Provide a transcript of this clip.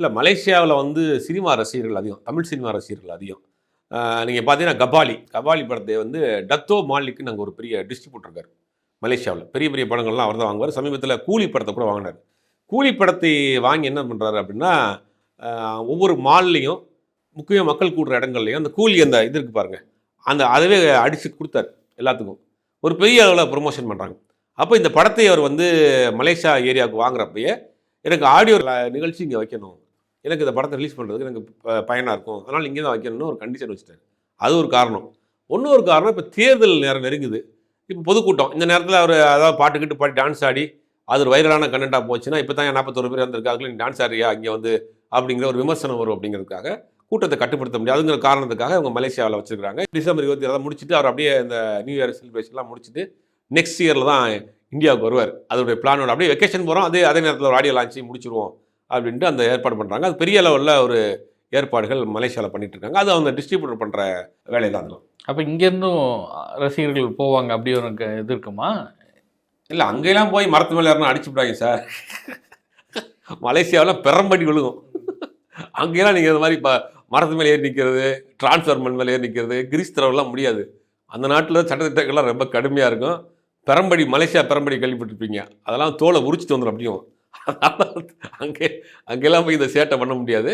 இல்லை மலேசியாவில் வந்து சினிமா ரசிகர்கள் அதிகம். தமிழ் சினிமா ரசிகர்கள் அதிகம். நீங்கள் பார்த்தீங்கன்னா கபாலி. கபாலி படத்தை வந்து டத்தோ மாலிக்கு நாங்கள் ஒரு பெரிய டிஸ்ட்ரிபியூட்டர் இருக்கார். மலேசியாவில். பெரிய பெரிய படங்கள்லாம் அவர் தான் வாங்குவார். சமீபத்தில் கூலி படத்தை கூட வாங்கினார். கூலி படத்தை வாங்கி என்ன பண்ணுறாரு அப்படின்னா ஒவ்வொரு மால்லையும் முக்கிய மக்கள் கூடுற இடங்கள்லையும் அந்த கூலி அந்த இது இருக்கு பாருங்கள் அந்த அதவே அடித்து கொடுத்தாரு எல்லாத்துக்கும். ஒரு பெரிய அளவில் ப்ரொமோஷன் பண்ணுறாங்க அப்போ இந்த படத்தை அவர் வந்து மலேசியா ஏரியாவுக்கு வாங்குறப்பயே எனக்கு ஆடியோ நிகழ்ச்சி இங்கே வைக்கணும். எனக்கு இந்த படத்தை ரிலீஸ் பண்ணுறதுக்கு எனக்கு பயனாக இருக்கும். அதனால் இங்கே தான் வைக்கணும்னு ஒரு கண்டிஷன் வச்சுட்டாரு. அது ஒரு காரணம். இன்னொரு காரணம் இப்போ தேர்தல் நேரம் நெருங்குது. இப்போ பொதுக்கூட்டம். இந்த நேரத்தில் அவர் அதாவது பாட்டு கிட்டு பாடி டான்ஸ் ஆடி அது ஒரு வைரலான கண்டென்ட்டாக போச்சுன்னா இப்போ தான் நாற்பத்தொரு பேர் வந்திருக்காங்க நீ டான்ஸ் ஆடுறியா இங்கே வந்து அப்படிங்கிற ஒரு விமர்சனம் வரும் அப்படிங்கிறதுக்காக கூட்டத்தை கட்டுப்படுத்த முடியாதுங்கிற காரணத்துக்காக அவங்க மலேசியாவில் வச்சுருக்காங்க டிசம்பர் இருபத்தி ஏழாவது முடிச்சுட்டு அவர் அப்படியே இந்த நியூ இயர் செலிப்ரேஷன்லாம் முடிச்சுட்டு நெக்ஸ்ட் இயரில் தான் இந்தியாவுக்கு வருவார். அதோடைய பிளானோட அப்படியே வெக்கேஷன் போகிறோம் அதே அதே நேரத்தில் ஒரு ஆடியோ லான்ச்சு முடிச்சிருவோம். அப்படின்ட்டு அந்த ஏற்பாடு பண்ணுறாங்க அது பெரிய லெவலில் ஒரு ஏற்பாடுகள் மலேசியாவில் பண்ணிட்டு இருக்காங்க அது அவங்க டிஸ்ட்ரிபியூட்டர் பண்ணுற வேலை தான் அதெல்லாம் அப்போ இங்கேருந்தும் ரசிகர்கள் போவாங்க அப்படி ஒரு இது இருக்குமா? இல்லை அங்கெல்லாம் போய் மரத்து மேலே யாரும் அடிச்சு விடாங்க சார். மலேசியாவில் பெரம்படி விழுகும். அங்கெல்லாம் நீங்கள் இந்த மாதிரி இப்போ மரத்து மேலே ஏறி நிற்கிறது டிரான்ஸ்ஃபார்மர் மேலே ஏறி நிற்கிறது கிரீஸ் தரவெல்லாம் முடியாது. அந்த நாட்டில் சட்டத்திட்டங்கள்லாம் ரொம்ப கடுமையாக இருக்கும். பெரம்படி மலேசியா பெரம்படி கேள்விப்பட்டிருப்பீங்க. அதெல்லாம் தோலை உரிச்சிட்டு வந்துடும் அப்படியும். அதனால் அங்கே அங்கெல்லாம் போய் இந்த சேட்டை பண்ண முடியாது.